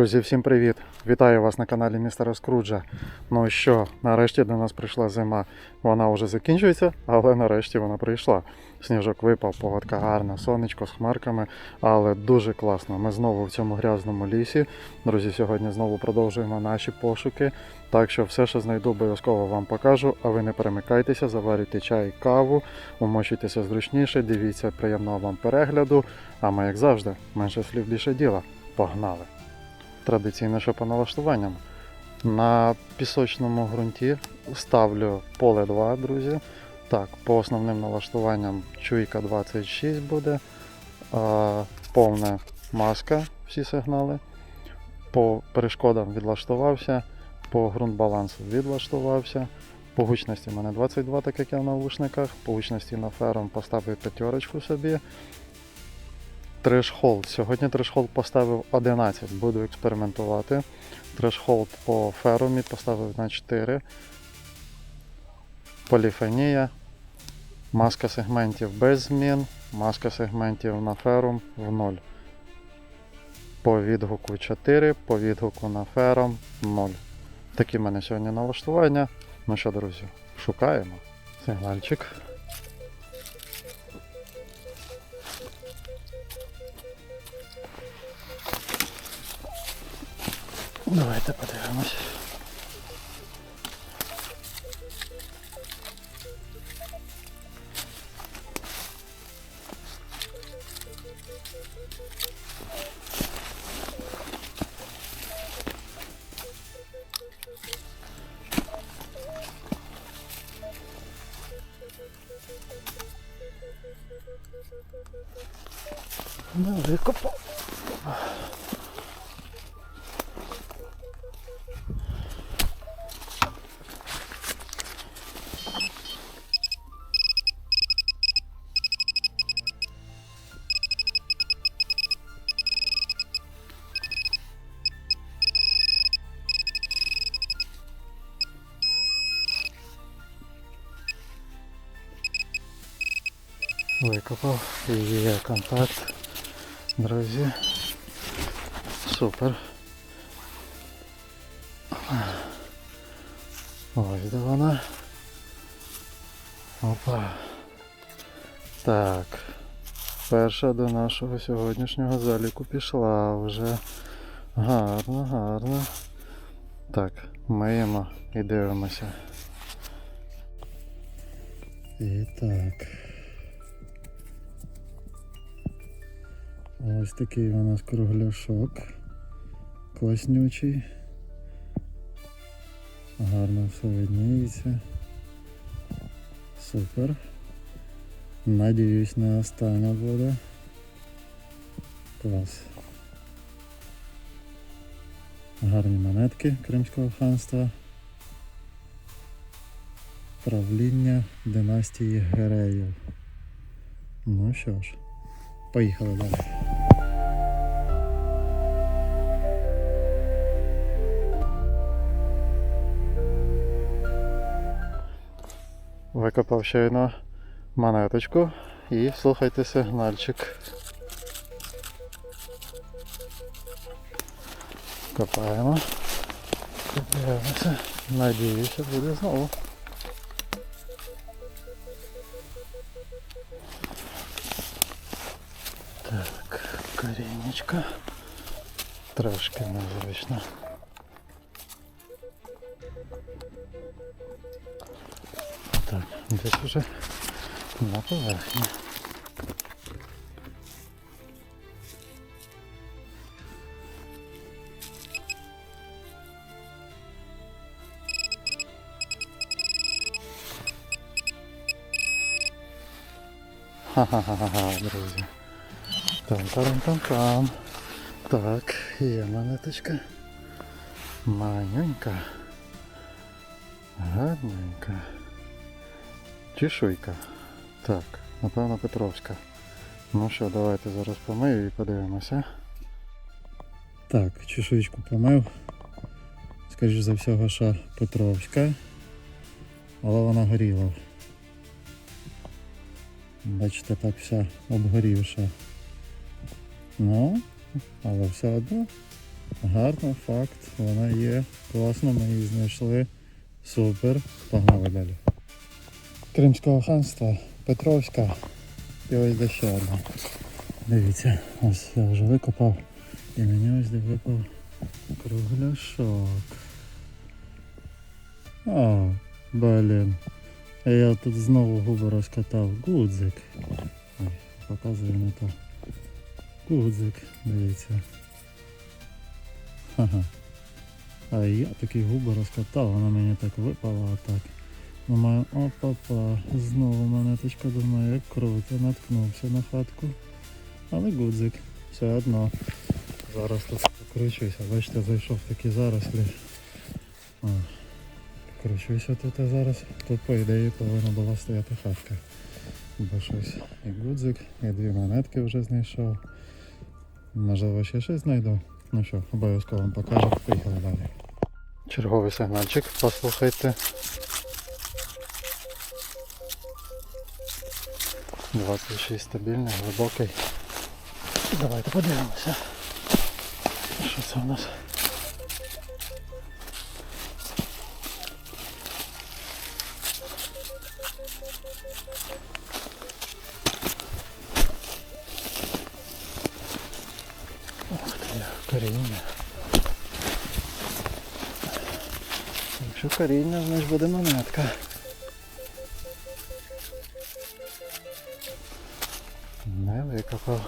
Друзі, всім привіт! Вітаю вас на каналі Містера Скруджа. Ну що, нарешті до нас прийшла зима. Вона вже закінчується, але нарешті вона прийшла. Сніжок випав, погодка гарна, сонечко з хмарками, але дуже класно. Ми знову в цьому грязному лісі. Друзі, сьогодні знову продовжуємо наші пошуки. Так що все, що знайду, обов'язково вам покажу. А ви не перемикайтеся, заварюйте чай, каву, умочуйтеся зручніше, дивіться приємного вам перегляду. А ми, як завжди, менше слів більше діла. Погнали! Традиційно, що по налаштуванням. На пісочному ґрунті ставлю поле 2, друзі. Так, по основним налаштуванням чуйка 26 буде, а, повна маска, всі сигнали. По перешкодам відлаштувався, по ґрунт балансу відлаштувався. По гучності в мене 22, так як я в навушниках. По гучності на фером поставив п'ятерочку собі. Трешхолд. Сьогодні трешхолд поставив 11, буду експериментувати. Трешхолд по ферумі поставив на 4. Поліфонія. Маска сегментів без змін. Маска сегментів на ферум в 0. По відгуку 4, по відгуку на ферум 0. Такі в мене сьогодні налаштування. Ну що, друзі, шукаємо сигнальчик. Давайте подивимось. Викопав, є контакт, друзі. Супер. Ось де вона. Опа. Так. Перша до нашого сьогоднішнього заліку пішла вже. Гарно, гарно. Так, миємо і дивимося. І так. Ось такий у нас кругляшок. Класнючий. Гарно все видніється. Супер. Надіюсь на останнє буде. Клас. Гарні монетки Кримського ханства. Правління династії Гереїв. Ну що ж, поїхали далі. Викопав щойно монеточку і слухайте сигнальчик. Копаємо. Дивимося. Надіюся, буде знову. Так, корінечко. Трошки незвично. Так, десь уже на поверхні. Ха-ха-ха-ха, друзі. Там-там-там-там. Так, є монеточка. Манюнька. Гарненька. Чешуйка. Так, напевно Петровська. Ну що, давайте зараз помию і подивимося. Так, чешуйку помив. Скоріше за всього, що Петровська. Але вона горіла. Бачите, так вся обгорівша. Ну, але все одно Гарно, факт, вона є. Класно, ми її знайшли. Супер. Погнали далі. Кримського ханства, Петровська. І ось де ще одна. Дивіться, ось я вже викопав. І мені ось де випав кругляшок. О, блін. А я тут знову губи розкатав. Гудзик. Ой, показую не то. Гудзик, дивіться. Ха-ха. А я такі губи розкатав, вона мені так випала отак. Думаю, опа-па, знову монеточка, думаю, як круто, наткнувся на хатку. Але гудзик, все одно. Зараз тут покручуся, бачите, зайшов такі зарослі. Кручуся тут а зараз. Тут по ідеї повинна була стояти хатка. Бо щось і гудзик, і дві монетки вже знайшов. Можливо, ще щось знайду. Ну що, обов'язково вам покажу. Поїхали далі. Черговий сигнальчик, послухайте. 26 стабільний, глибокий. Давайте подивимося. Що це у нас? Ох ти, коріння. Якщо коріння, значить буде монетка. Не викопав.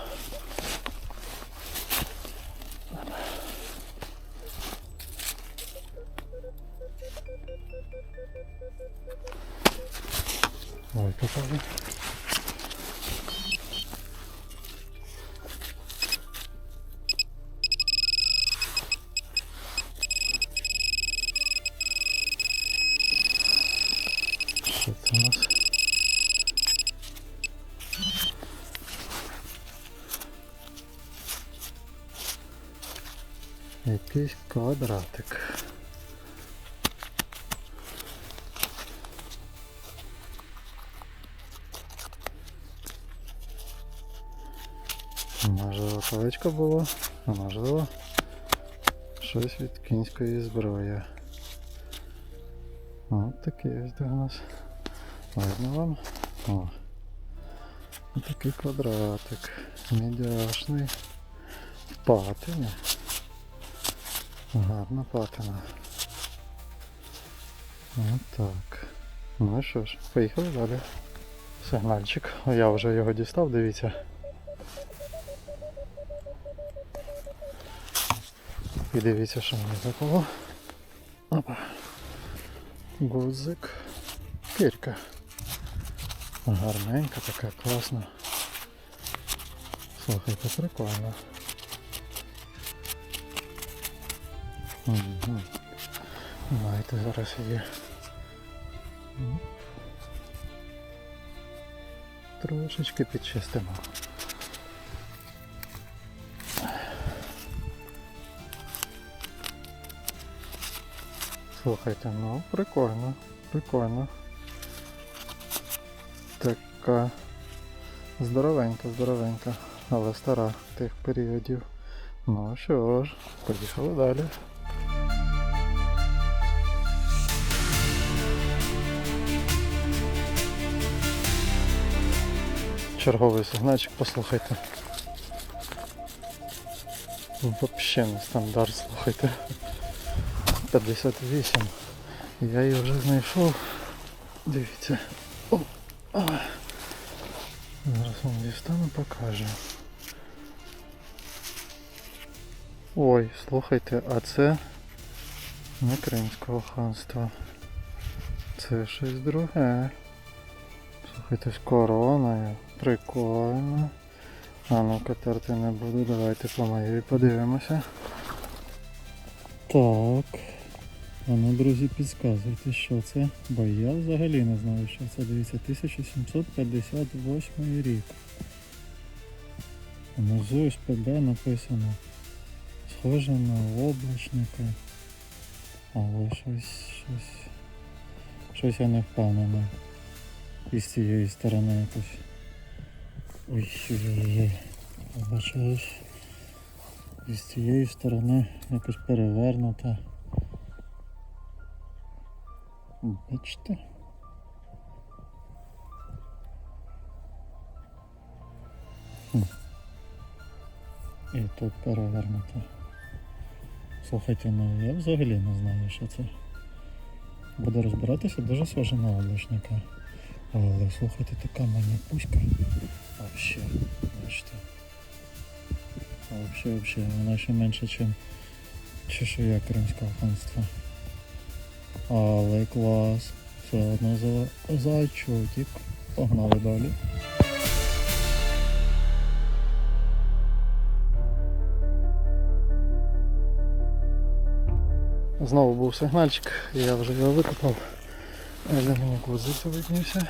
Викопав. Що це у нас? Якийсь квадратик. Можливо, колечко було, а можливо щось від кінської зброї. От такий ось у нас. Видно вам? О. Ось такий квадратик. Мідяшний. Патина. Гарна патина. От так. Ну що ж, поїхали далі. Сигнальчик. Я вже його дістав, дивіться. І дивіться, що мені випало. Опа. Гудзик. Кірка. Гарненька така, класна. Слухайте, прикольно. Угу. Давайте зараз її. Трошечки підчистимо. Слухайте, ну прикольно, прикольно. Така здоровенька, здоровенька, але стара тих періодів. Ну що ж, поїхали далі. Черговий сигнальчик, послухайте. Вообще не стандарт, слухайте. 58. Я її вже знайшов. Дивіться. О. Зараз вам дістану покажу. Ой, слухайте, а це не Кримського ханства. Це щось друге. Слухайте, з короною. Прикольно. А ну-ка терти не буду, давайте по моїй подивимося. Так. А ну, друзі, підказуйте, що це, бо я взагалі не знаю, що це. Дивіться, 1758 рік. Внизу СПБ написано. Схоже на облачника. Але щось, щось. Щось я не впевнений. І з цієї сторони якось. Ой, ой, ой, ой. Вибачаюсь. І з цієї сторони якось перевернута. Бачите? Хм. І тут перевернуто. Слухайте, ну я взагалі не знаю, що це. Буду розбиратися дуже схоже на облачника. Але слухайте, така маніпуська. Вообще, бачите. Вообще, вообще, вона ще менше, ніж чешуя кримського ханства. Але клас. Все одно за зачотик. Погнали далі. Знову був сигнальчик, я вже його викопав. Але мені кузиця виднівся.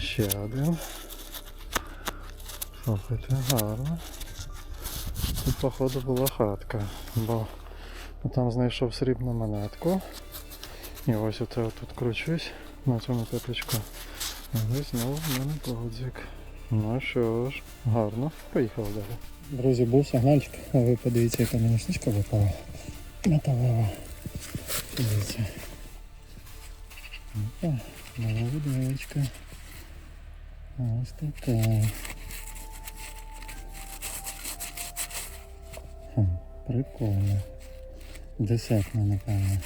Ще один. Слухайте, гарно. Тут походу була хатка, бо там знайшов срібну монетку. І ось оце тут кручусь на цьому п'ятачку. Але знову в мене подзик. Ну що ж, гарно, поїхав далі. Друзі, був сигнальчик, а ви подивіться, яка мені штучка випала. Металева. Дивіться. Опа, нова виделочка. Ось така. Хм, прикольно. Десятна, напевно.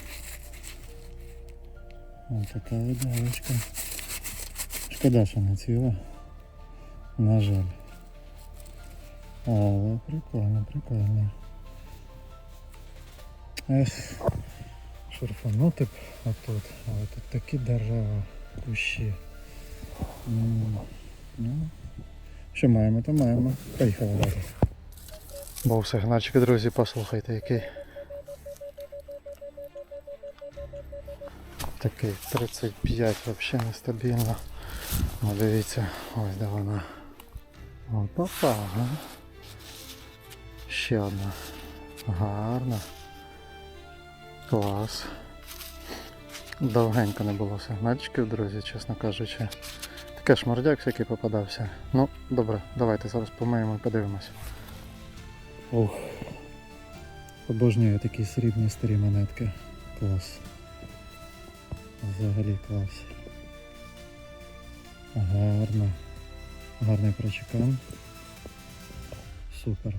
Ось така виделочка. Шкода, що не ціла. На жаль. Але прикольно, прикольно. Ех, шурфанути б отут, але тут такі дерева, кущі. Ну, що маємо, то маємо. Поїхали далі. Був сигнальчик, друзі, послухайте який. Такий 35 взагалі нестабільно. Ну, дивіться, ось де вона. Опа, ага. Ще одна. Гарна. Клас. Довгенько не було сигнальчиків, друзі, чесно кажучи. Таке шмордяк всякий попадався. Ну, добре, давайте зараз помиємо і подивимось. Ох. Обожнюю такі срібні старі монетки. Клас. Взагалі клас. Гарно. Гарний прочекан. Супер.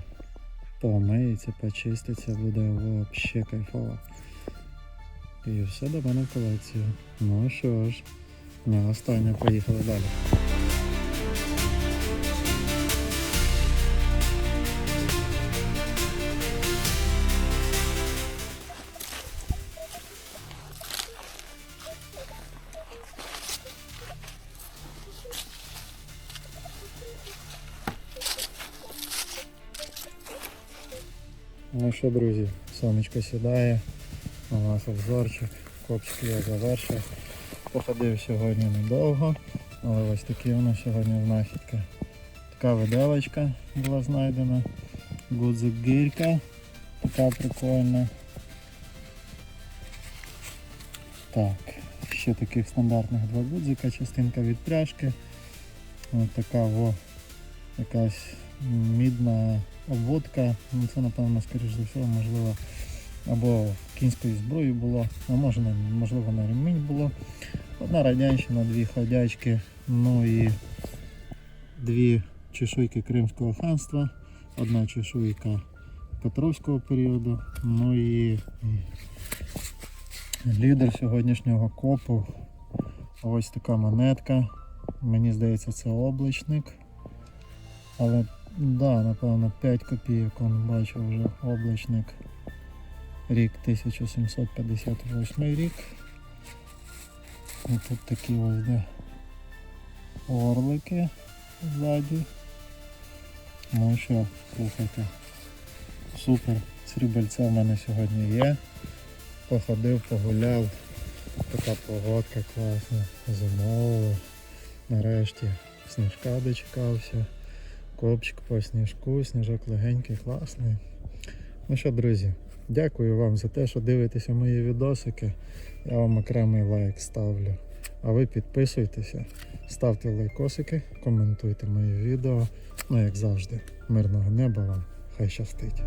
Помиється, почиститься, буде вообще кайфово. І все до мене в колекцію. Ну що ж, не останнє, поїхали далі. Ну що, друзі, сонечко сідає, у нас обзорчик, копчик я завершив. Походив сьогодні недовго, але ось такі у нас сьогодні знахідки. Така виделочка була знайдена. Гудзик гірка, така прикольна. Так, ще таких стандартних два гудзика, частинка від пряжки. Ось така во якась мідна обводка. Ну, це напевно, скоріш за все, можливо, або кінської зброї було, а може, можливо, на ремінь було. Одна радянщина, дві ходячки, ну і дві чешуйки Кримського ханства, одна чешуйка Петровського періоду, ну і лідер сьогоднішнього копу. Ось така монетка. Мені здається, це облачник. Але да, напевно 5 копійок он бачив вже облачник. Рік 1758 рік. І тут такі ось де орлики ззаді. Ну що, слухайте. Супер. Срібельця в мене сьогодні є. Походив, погуляв. Така погодка класна. Зимова. Нарешті сніжка дочекався. Копчик по сніжку, сніжок легенький, класний. Ну що, друзі, дякую вам за те, що дивитеся мої відосики. Я вам окремий лайк ставлю. А ви підписуйтеся, ставте лайкосики, коментуйте мої відео. Ну, як завжди, мирного неба вам. Хай щастить.